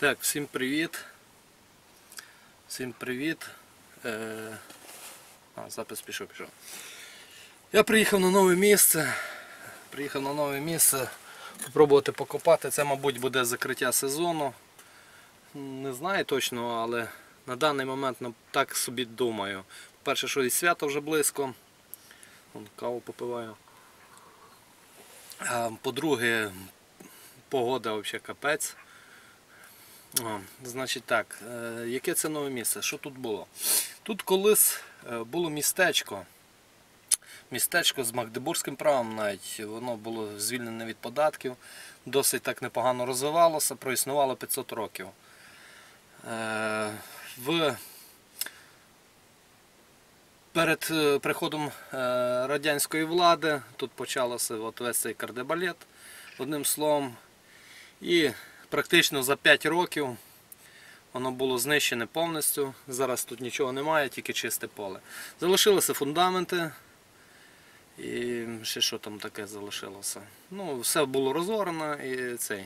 Так, всім привіт. Всім привіт. Е... А, запис пішов, пішов. Я приїхав на нове місце. Приїхав на нове місце. Попробувати покопати. Це, мабуть, буде закриття сезону. Не знаю точно, але на даний момент ну, так собі думаю. Перше, що і свято вже близько. Вон, каву попиваю. По-друге, погода взагалі капець. Значить так, е, яке це нове місце? Що тут було? Тут колись е, було містечко. Містечко з Магдебурзьким правом навіть воно було звільнене від податків, досить так непогано розвивалося, проіснувало 500 років. Е, В Перед приходом радянської влади тут почалося от весь цей кардебалет, одним словом. І практично за 5 років воно було знищене повністю. Зараз тут нічого немає, тільки чисте поле. Залишилися фундаменти. І ще що там таке залишилося? Ну, все було розорено і цей.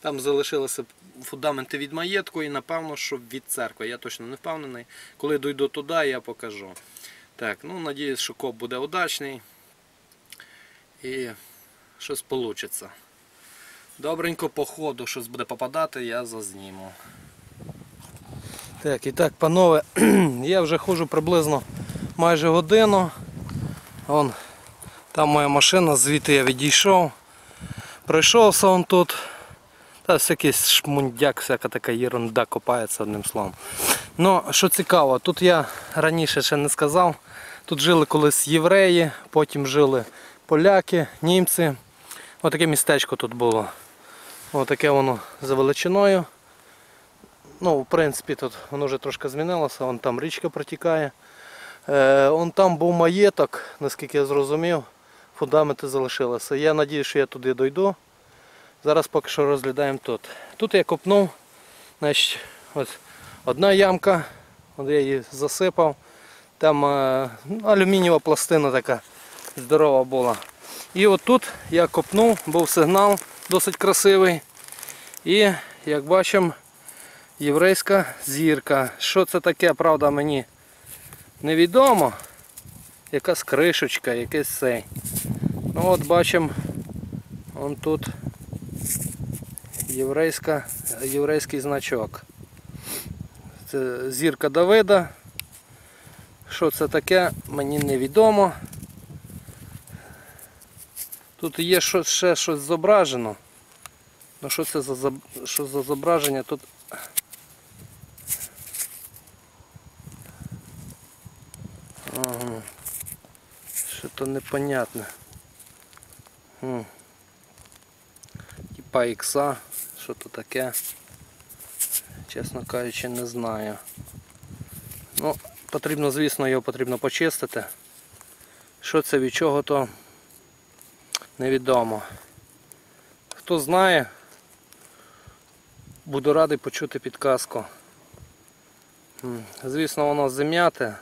Там залишилися фундаменти від маєтку і напевно, що від церкви. Я точно не впевнений. Коли дойду туди, я покажу. Так, ну надіюсь, що коп буде удачний і щось вийде. Добренько по ходу щось буде попадати, я зазніму. Так, і так, панове, я вже ходжу приблизно майже годину. Вон, там моя машина, звідти я відійшов. Пройшовся он тут. Та всякий шмундяк, всяка така ерунда копається одним словом. Ну, що цікаво, тут я раніше ще не сказав. Тут жили колись євреї, потім жили поляки, німці. Отаке містечко тут було. Отаке воно за величиною. Ну, в принципі, тут воно вже трошки змінилося, вон там річка протікає. Е, вон там був маєток, наскільки я зрозумів, фундаменти залишилися. Я сподіваюся, що я туди дойду. Зараз поки що розглядаємо тут. Тут я копнув, значить, ось одна ямка, от я її засипав. Там е, ну, алюмінієва пластина така здорова була. І от тут я копнув, був сигнал досить красивий. І як бачимо, єврейська зірка. Що це таке, правда, мені невідомо. Якась кришечка, якийсь цей. Ну от бачимо, он тут єврейська, єврейський значок. Це зірка Давида. Що це таке, мені невідомо. Тут є ще щось зображено. Ну що це за, що за зображення тут? Що то непонятне. Типа ікса, що то таке. Чесно кажучи, не знаю. Ну, потрібно, звісно, його потрібно почистити. Що це від чого то невідомо. Хто знає, буду радий почути підказку. Звісно, воно зим'яте.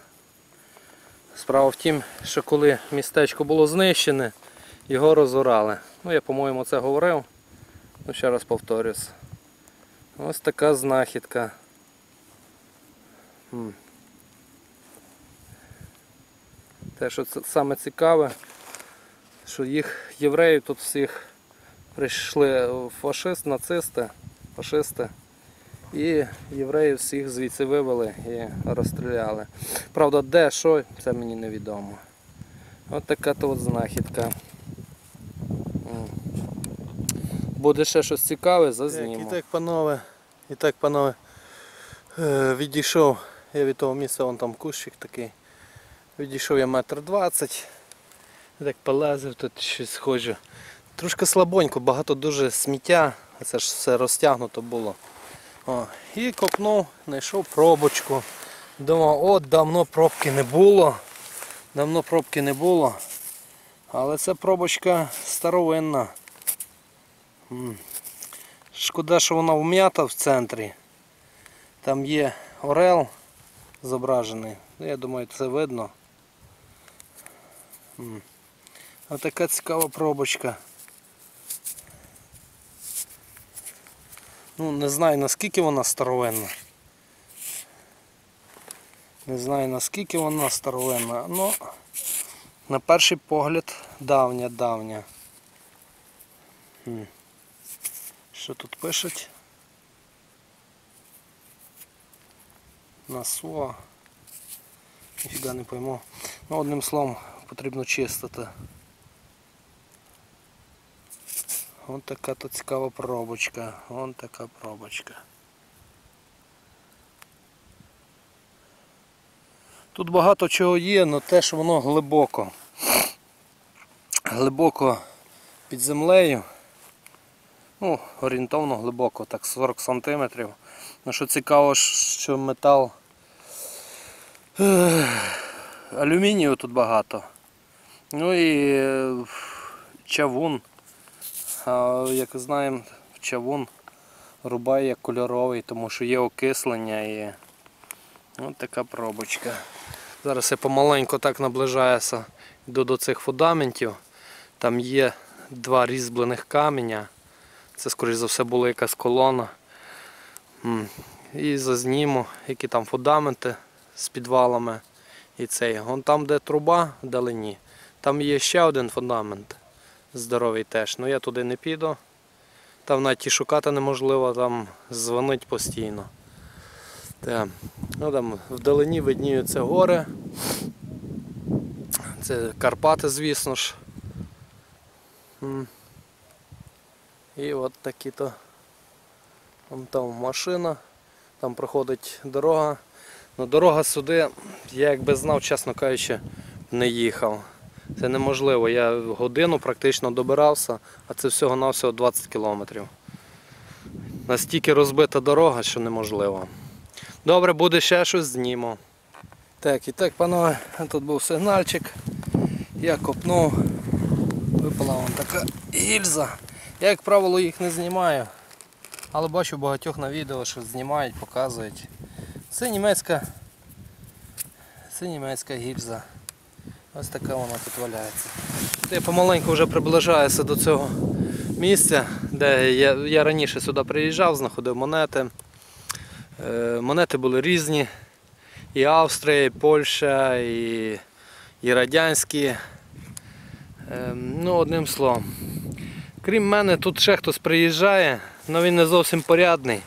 Справа в тім, що коли містечко було знищене, його розорали. Ну, я, по-моєму, це говорив. Ну, ще раз повторюсь. Ось така знахідка. Те, що це саме цікаве, що їх євреїв тут всіх прийшли фашист, нацисти, фашисти. І євреїв всіх звідси вивели і розстріляли. Правда, де, що, це мені невідомо. От така то от знахідка. Буде ще щось цікаве, зазніму. І так, панове, і так, панове, е, відійшов я від того місця, вон там кущик такий. Відійшов я метр двадцять. Я Так полазив, тут щось ходжу. Трошки слабонько, багато дуже сміття, це ж все розтягнуто було. О, і копнув, знайшов пробочку. Думав, от давно пробки не було. Давно пробки не було. Але це пробочка старовинна. Шкода, що вона вм'ята в центрі. Там є орел зображений. Ну, я думаю, це видно. М. Ось така цікава пробочка. Ну, не знаю наскільки вона старовинна. Не знаю наскільки вона старовинна, але на перший погляд давня, давня. Що тут пишуть? Насо. Ніфіга не пойму. Ну, одним словом, потрібно чистити. Ось така то цікава пробочка. Ось така пробочка. Тут багато чого є, але те, що воно глибоко. Глибоко під землею. Ну, орієнтовно глибоко, так 40 см. Ну що цікаво, що метал алюмінію тут багато. Ну і е, чавун. Як знаємо, чавун рубає кольоровий, тому що є окислення і ось така пробочка. Зараз я помаленьку так наближаюся йду до цих фундаментів. Там є два різьблених каменя. Це, скоріш за все, була якась колона. І зазніму, які там фундаменти з підвалами. І цей. Вон там, де труба вдалині, там є ще один фундамент. Здоровий теж. Ну я туди не піду. Там навіть і шукати неможливо, там дзвонить постійно. Та. Ну, там вдалині видніються гори. Це Карпати, звісно ж. І от такі то вон там машина, там проходить дорога. Ну, дорога сюди, я якби знав, чесно кажучи, не їхав. Це неможливо. Я годину практично добирався, а це всього-навсього 20 кілометрів. Настільки розбита дорога, що неможливо. Добре, буде ще щось зніму. Так, і так, панове, тут був сигнальчик. Я копнув. Випала вон така гільза. Я, як правило, їх не знімаю. Але бачу багатьох на відео, що знімають, показують. Це німецька. Це німецька гільза. Ось така вона тут валяється. Я помаленьку вже приближаюся до цього місця, де я, я раніше сюди приїжджав, знаходив монети. Е, монети були різні. І Австрія, і Польща, і, і радянські. Е, ну, одним словом. Крім мене, тут ще хтось приїжджає, але він не зовсім порядний,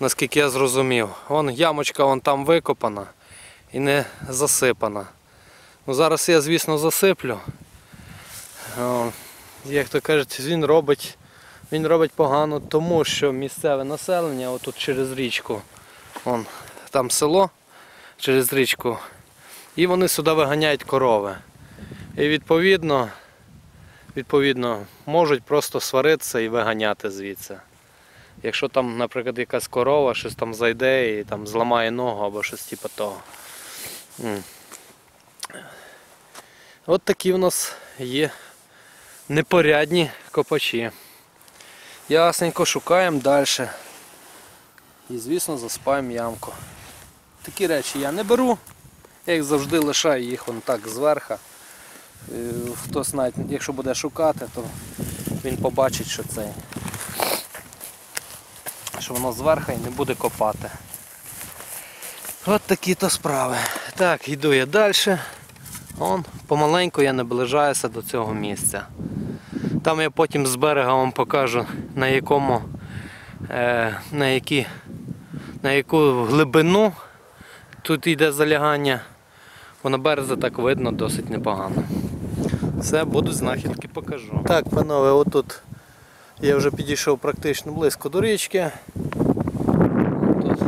наскільки я зрозумів. Вон ямочка вон там викопана і не засипана. Ну, зараз я, звісно, засиплю. Як то кажуть, він робить, він робить погано, тому що місцеве населення, отут через річку, вон, там село через річку, і вони сюди виганяють корови. І відповідно, відповідно можуть просто сваритися і виганяти звідси. Якщо там, наприклад, якась корова щось там зайде і там зламає ногу або щось типу того. От такі в нас є непорядні копачі. Ясненько шукаємо далі. І звісно заспаємо ямку. Такі речі я не беру. Я їх завжди лишаю їх вон так зверху. Е, Хтось навіть, якщо буде шукати, то він побачить, що це. Що воно зверху і не буде копати. От такі то справи. Так, йду я далі. Он, помаленьку я наближаюся до цього місця. Там я потім з берега вам покажу на якому, е, на, які, на яку глибину тут йде залягання. Бо на березі так видно досить непогано. Все, буду знахідки покажу. Так, панове, отут я вже підійшов практично близько до річки. Тут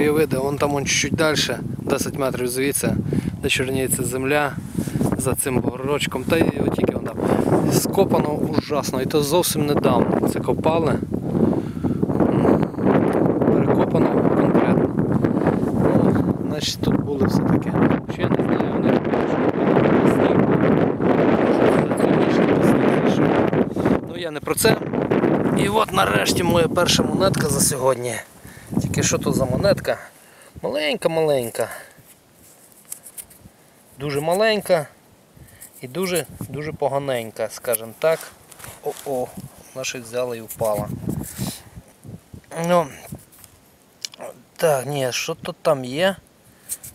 краєвида, вон там он чуть-чуть далі, 10 метрів звідси, де чорніється земля за цим горочком. Та й тільки вон скопано ужасно. І то зовсім недавно це копали. Перекопано конкретно. Ну, значить тут були все-таки. Ще я не знаю, вони Ну я не про це. І от нарешті моя перша монетка за сьогодні. Тільки що тут за монетка? Маленька-маленька. Дуже маленька і дуже дуже поганенька, скажімо так. О-о, щось взяла і впала. Ну, так, ні, що то там є?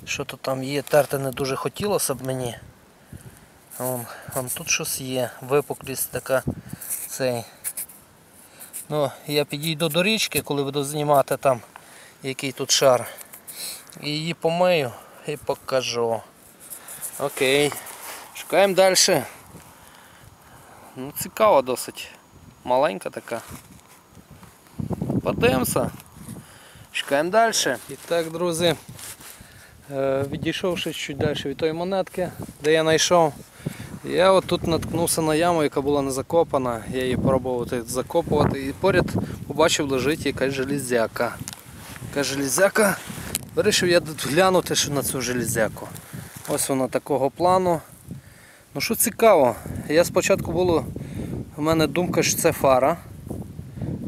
Що то там є? Терти не дуже хотілося б мені. Вон, вон тут щось є. Випуклість така цей. Ну, я підійду до річки, коли буду знімати там який тут шар. І її помию і покажу. Окей. Шукаємо далі. Ну, цікава досить. Маленька така. Подивимося. Шукаємо далі. І так, друзі. е, Відійшовши чуть далі від тої монетки, де я знайшов, я от тут наткнувся на яму, яка була не закопана. Я її пробував закопувати і поряд побачив лежить якась железяка. Якась железяка. Вирішив я глянути що на цю железяку. Ось вона такого плану. Ну що цікаво, я спочатку було, у мене думка, що це фара.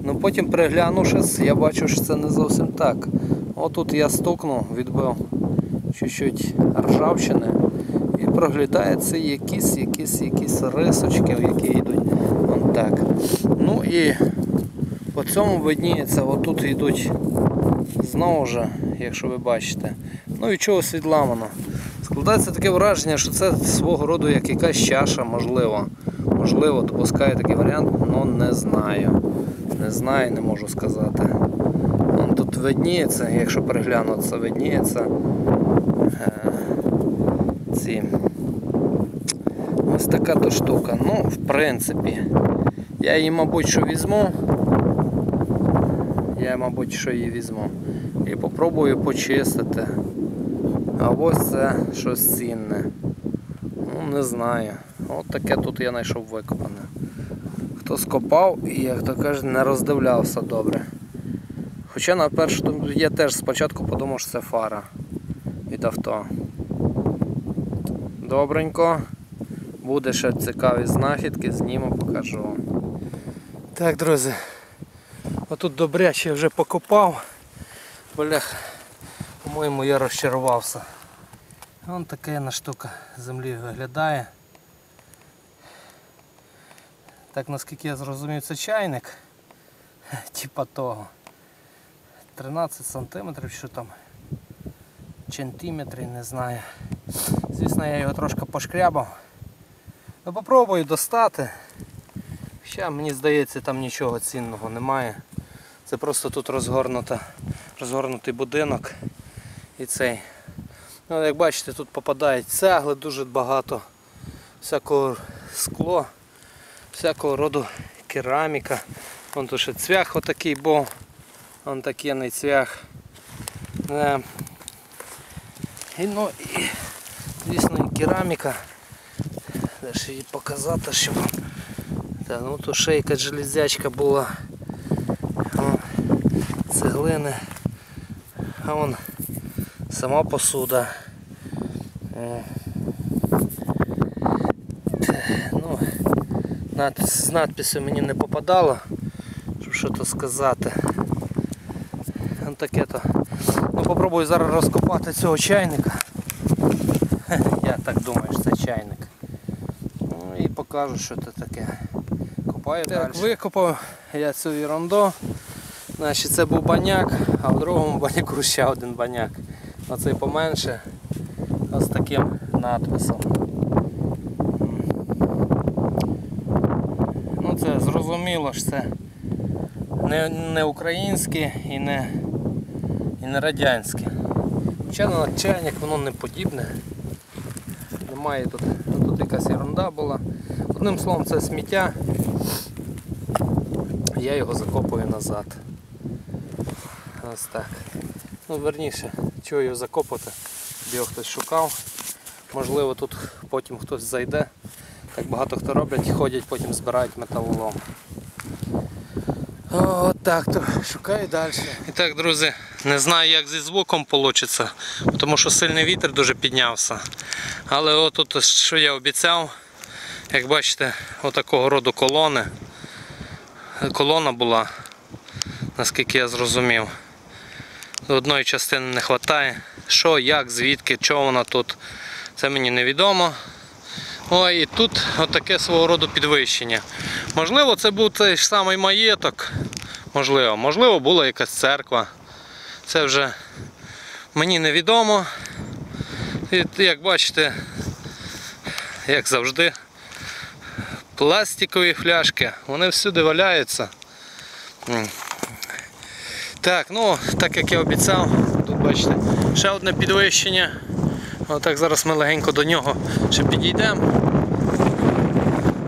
Ну потім приглянувшись, я бачу, що це не зовсім так. Отут я стукнув, відбив чуть-чуть ржавчини проглядається якісь, якісь, якісь рисочки, які йдуть. Вон так. Ну і по цьому видніється, отут йдуть знову ж, якщо ви бачите. Ну і чогось відламано. Складається таке враження, що це свого роду як якась чаша, можливо. Можливо, допускаю такий варіант, але не знаю. Не знаю, не можу сказати. Вон тут видніється, якщо переглянутися, видніється ці. Ось така то штука. Ну, в принципі, я її, мабуть, що візьму. Я, мабуть, що її візьму. І попробую почистити. А ось це щось цінне. Ну, не знаю. От таке тут я знайшов викопане. Хто скопав і, як то кажуть, не роздивлявся добре. Хоча на першу думку я теж спочатку подумав, що це фара від авто. Добренько. Буде ще цікаві знахідки, зніму, покажу. вам. Так, друзі. Отут добряче вже покопав. Блях, по-моєму, я розчарувався. Вон така на штука землі виглядає. Так наскільки я зрозумів, це чайник. Типа того. 13 сантиметрів, що там сантиметрів, не знаю. Звісно, я його трошки пошкрябав. Ну попробую достати. Ще мені здається там нічого цінного немає. Це просто тут розгорнута, розгорнутий будинок і цей. Ну, як бачите, тут попадають цегли, дуже багато всякого скло, всякого роду кераміка. Вон тут ще цвях отакий був. Вон такий цвях. Е, І, ну, і кераміка. Ж її показати, щоб. Так, ну ще якась железячка була. Цеглини. А вон сама посуда. Е, Ну, з надписю мені не попадало, щоб щось сказати. Таке то. Ну попробую зараз розкопати цього чайника. Я так думаю, що це чайник. Ну і покажу, що це таке. Копаю так, далі. викопав я цю ерунду. Значить, це був баняк, а в другому баняку ще один баняк. Оцей поменше. Ось таким надписом. Ну це зрозуміло що це не, не українське і не, і не радянське. Хоча на чайник воно не подібне. Немає тут, тут якась ерунда була. Одним словом це сміття. Я його закопую назад. Ось так. Ну верніше, чого його закопати, його хтось шукав. Можливо тут потім хтось зайде. Так багато хто роблять, ходять, потім збирають металолом. От так, то шукаю далі. І так, друзі, не знаю як зі звуком вийде, тому що сильний вітер дуже піднявся. Але отут, що я обіцяв, як бачите, отакого роду колони. Колона була, наскільки я зрозумів. Одної частини не вистачає. Що, як, звідки, чого вона тут, це мені невідомо. Ой, і тут отаке свого роду підвищення. Можливо, це був той ж самий маєток. Можливо, можливо, була якась церква. Це вже мені невідомо. І як бачите, як завжди, пластикові фляшки, вони всюди валяються. Так, ну, так як я обіцяв, тут бачите, ще одне підвищення. Отак зараз ми легенько до нього ще підійдемо.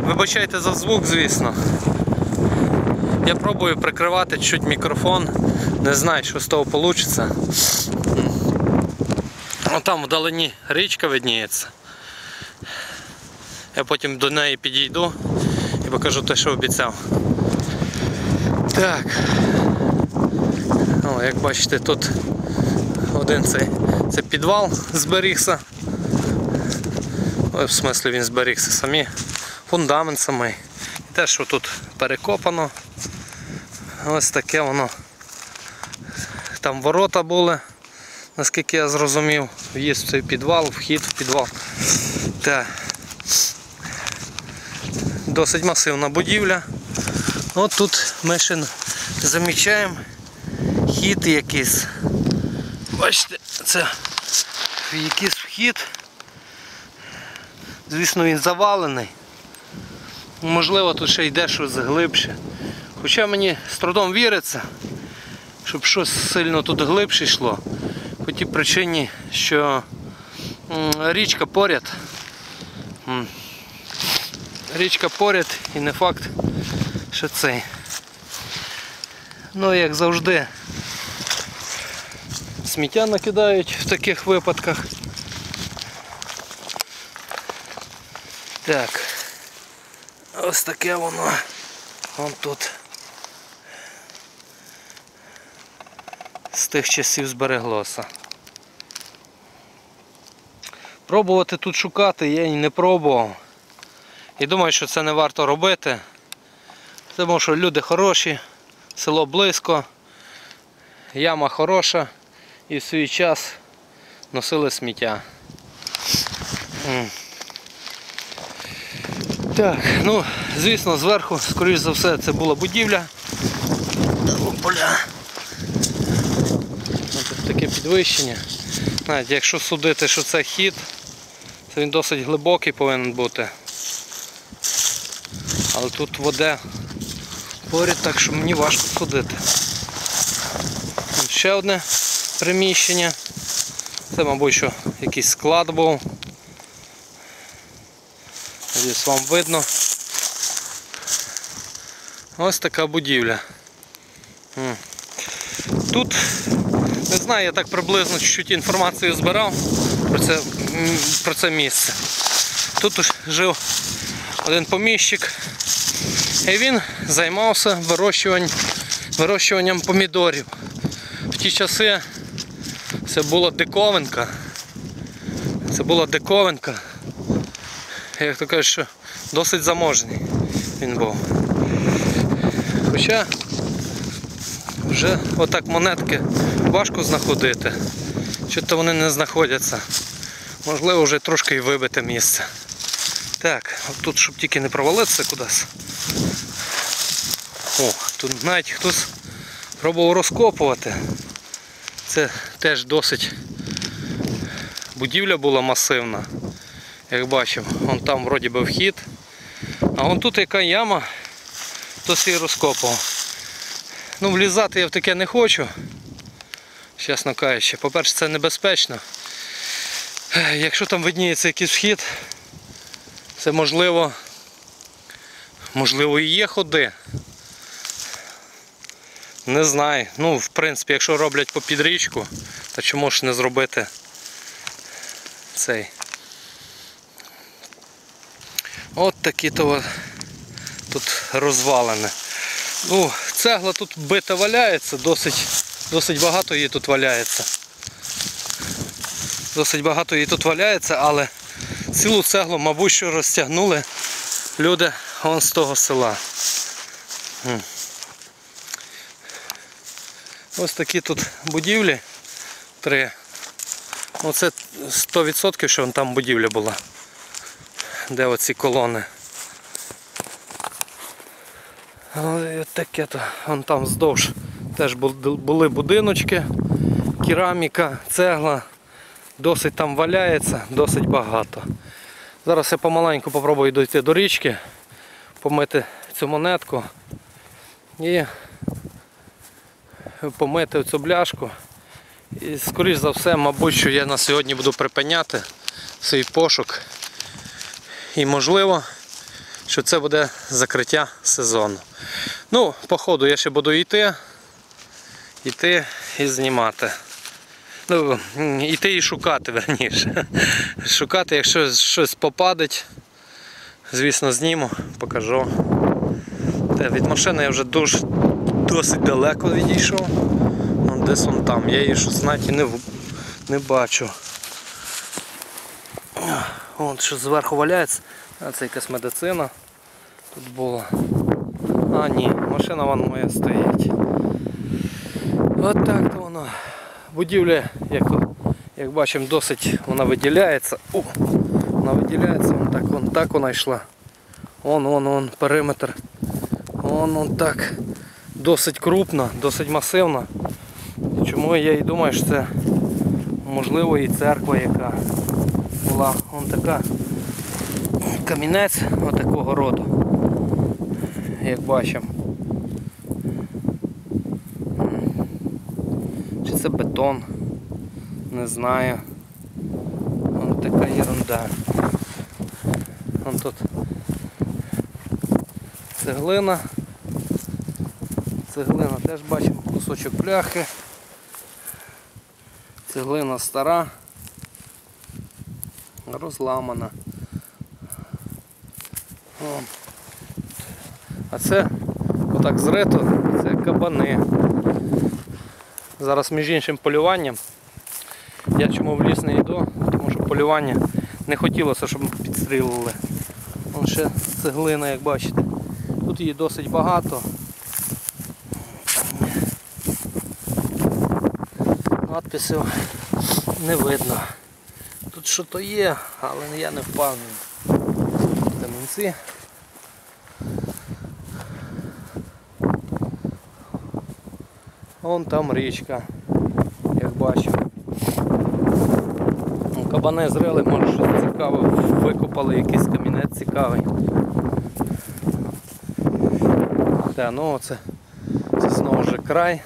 Вибачайте за звук, звісно. Я пробую прикривати чуть мікрофон. Не знаю, що з того вийде. Там вдалині річка видніється. Я потім до неї підійду і покажу те, що обіцяв. Так. О, як бачите, тут один цей це підвал зберігся. Ой, в смислі він зберігся самі. Фундамент самий. І те, що тут перекопано. Ось таке воно. Там ворота були, наскільки я зрозумів. В'їзд в цей підвал, вхід в підвал. Так. Досить масивна будівля. От тут ми ще замічаємо хід якийсь. Бачите, це якийсь вхід. Звісно, він завалений. Можливо, тут ще йде щось глибше. Хоча мені з трудом віриться, щоб щось сильно тут глибше йшло. По тій причині, що річка поряд. Річка поряд і не факт, що цей. Ну, як завжди, сміття накидають в таких випадках. Так. Ось таке воно. Вон тут. З тих часів збереглося. Пробувати тут шукати я і не пробував. І думаю, що це не варто робити. Тому що люди хороші, село близько, яма хороша і в свій час носили сміття. Так, ну, звісно, зверху, скоріш за все, це була будівля. Опля. Ось таке підвищення. Навіть якщо судити, що це хід, він досить глибокий повинен бути. Але тут вода поряд, так що мені важко судити. Ще одне приміщення. Це, мабуть, що якийсь склад був. Ось вам видно. Ось така будівля. Тут, не знаю, я так приблизно чуть-чуть інформацію збирав про це, про це місце. Тут жив один поміщик. І він займався вирощуванням, вирощуванням помідорів. В ті часи це була диковинка. Це була диковинка. Як то кажуть, що досить заможний він був. Хоча вже отак монетки важко знаходити. Що то вони не знаходяться. Можливо вже трошки і вибите місце. Так, от тут щоб тільки не провалитися кудись. О, тут навіть хтось пробував розкопувати. Це теж досить будівля була масивна. Як бачимо, вон там вроді би вхід. А вон тут яка яма, хтось її розкопував. Ну, влізати я в таке не хочу. Чесно кажучи, по-перше, це небезпечно. Якщо там видніється якийсь вхід, це можливо, можливо і є ходи. Не знаю. Ну, в принципі, якщо роблять по підрічку, то чому ж не зробити цей. От такі то тут розвалини. Ну, цегла тут бита валяється, досить, досить багато її тут валяється. Досить багато її тут валяється, але цілу цеглу, мабуть, що розтягнули люди вон з того села. Ось такі тут будівлі. Три. Оце 100% що там будівля була. Де оці колони. Але таке то, вон там вздовж теж були будиночки, кераміка, цегла. Досить там валяється, досить багато. Зараз я помаленьку попробую дойти до річки, помити цю монетку і помити цю бляшку. І скоріш за все, мабуть, що я на сьогодні буду припиняти свій пошук. І можливо, що це буде закриття сезону. Ну, по ходу я ще буду йти, йти і знімати. Ну, йти і шукати, верніше. Шукати, якщо щось попадеть, звісно, зніму, покажу. Те, від машини я вже дуже досить далеко відійшов. Вон десь вон там. Я її щось навіть не, не бачу. Вон що зверху валяється. А це якась медицина тут була. А ні, машина вон моя стоїть. От так то воно. Будівля, як, як бачимо, досить вона виділяється. О, вона виділяється, вон так, вон так вона йшла. Вон, вон, вон, периметр. Вон, вон так. Досить крупна, досить масивна. Чому я і думаю, що це можливо і церква, яка була вон така камінець отакого роду. Як бачимо. Це бетон? Не знаю. Вон така ерунда. Вон тут цеглина. Цеглина теж бачимо кусочок пляхи. Цеглина стара, розламана. О. А це отак зрито, це кабани. Зараз між іншим полюванням. Я чому в ліс не йду, тому що полювання не хотілося, щоб підстрілили. Вон ще цеглина, як бачите. Тут її досить багато. Надписів не видно. Тут що то є, але я не впевнений. Камінці. Вон там річка, як бачу. Ну, Кабани зрили, може щось цікаве, викопали якийсь камінець цікавий. Та, ну оце, це знову ж край.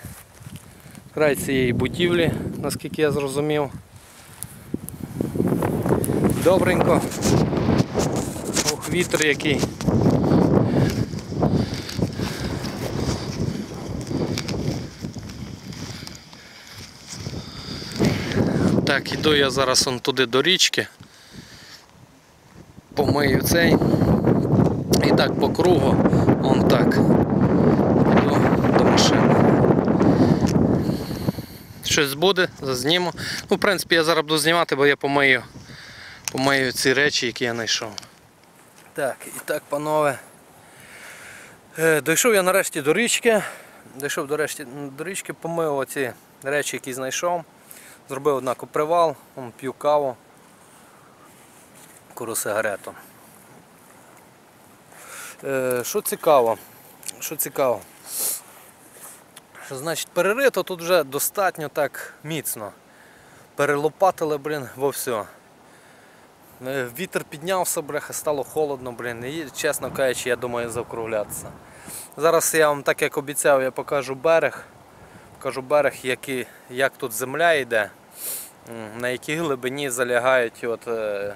Край цієї будівлі, наскільки я зрозумів. Добренько. Ох, вітер який. Так, іду я зараз он туди до річки. Помию цей. І так по кругу, он так. Іду до машини. Щось буде, зазніму. Ну, в принципі, я зараз буду знімати, бо я помию, помию ці речі, які я знайшов. Так, і так, панове. Е, Дійшов я нарешті до річки. Дійшов до, решті, до річки, помив оці речі, які знайшов. Зробив однако привал, п'ю каву, куру сигарету. Е, що цікаво? Що цікаво? Що значить перерито тут вже достатньо так міцно. Перелопатили, блін, во все. Вітер піднявся, бляха, стало холодно, блін. І чесно кажучи, я думаю закруглятися. Зараз я вам, так як обіцяв, я покажу берег. Покажу берег, який, як тут земля йде, на якій глибині залягають от, е,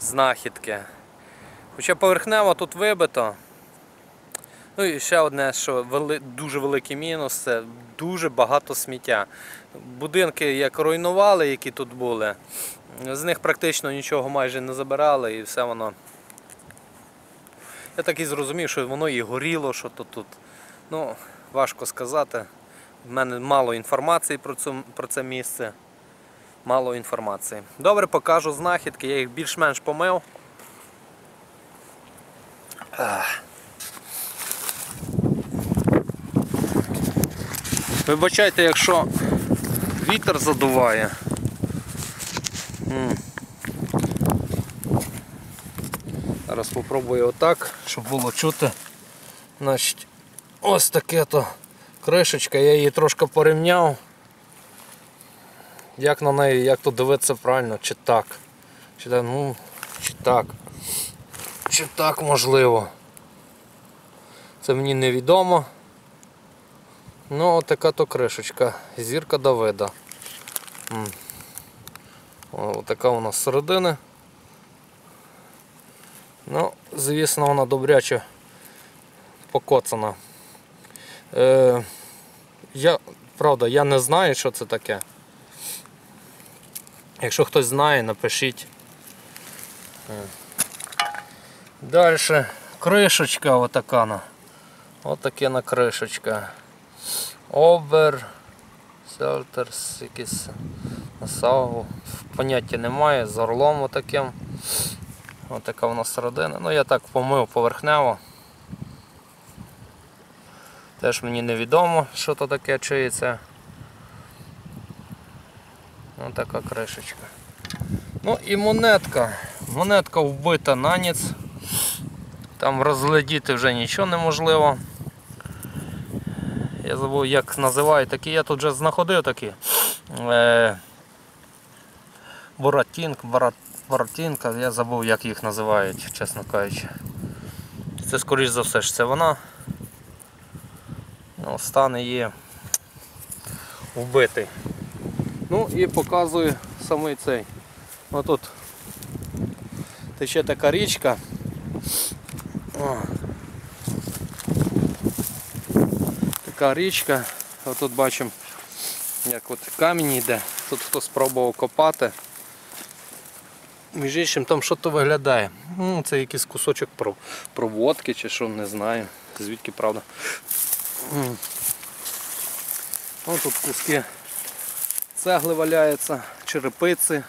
знахідки. Хоча поверхнево тут вибито. Ну і ще одне, що вели, дуже великий мінус, це дуже багато сміття. Будинки як руйнували, які тут були, з них практично нічого майже не забирали і все воно. Я так і зрозумів, що воно і горіло, що то тут. Ну, важко сказати. В мене мало інформації про, цю, про це місце. Мало інформації. Добре, покажу знахідки, я їх більш-менш помив. Вибачайте, якщо вітер задуває. Зараз спробую отак, щоб було чути. Значить, ось таке то кришечка, я її трошки порівняв. Як на неї, як тут дивитися правильно, чи так. Чи так, ну, чи так. Чи так можливо. Це мені невідомо. Ну, отака то кришечка. Зірка Давида. М. О, така у нас. Ну, звісно, вона добряче покоцана. Е, я, правда, я не знаю, що це таке. Якщо хтось знає, напишіть. Далі кришечка отака. на. Отаке на кришечка. Обер. Селтерс, якийсь насагу. Поняття немає, з орлом отаким. Отака вона середина. Ну я так помив поверхнево. Теж мені невідомо, що то таке чиється. Ось така кришечка. Ну і монетка. Монетка вбита на ніц. Там розглядіти вже нічого неможливо. Я забув як називають такі, я тут вже знаходив такі. Е, Боратінка, я забув як їх називають, чесно кажучи. Це скоріш за все ж це вона. Ну, стан є вбитий. Ну і показую самий цей. Отут тече така річка. О. Така річка. Отут бачимо, як от камінь йде. Тут хто спробував копати. Між іншим там що то виглядає. Ну, це якийсь кусочок проводки чи що, не знаю. Звідки правда. Ось тут куски цегли валяються, черепиці.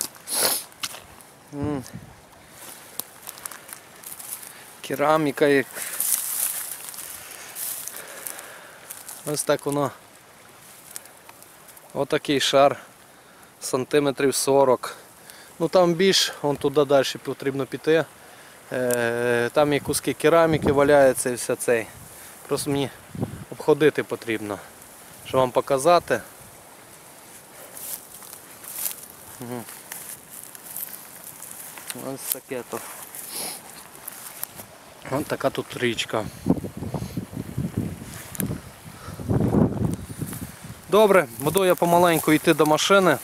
Кераміка як. Ось так воно. Отакий шар сантиметрів 40. Ну там більш, вон туди далі потрібно піти. Е, Там і куски кераміки валяються і все цей. Просто мені обходити потрібно, щоб вам показати. Ось таке то. Ось така тут річка. Добре, буду я помаленьку йти до машини.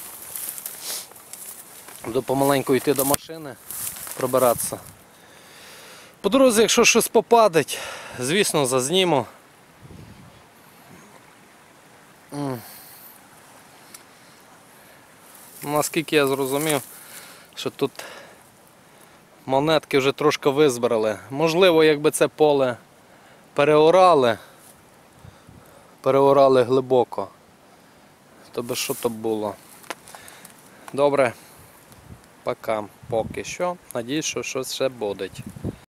Буду помаленьку йти до машини, пробиратися. По дорозі, якщо щось попадеть, звісно, зазніму. М. Ну, Наскільки я зрозумів, що тут монетки вже трошки визбирали. Можливо, якби це поле переорали, переорали глибоко, то би що то було. Добре, пока, поки що. Надіюсь, що щось ще буде.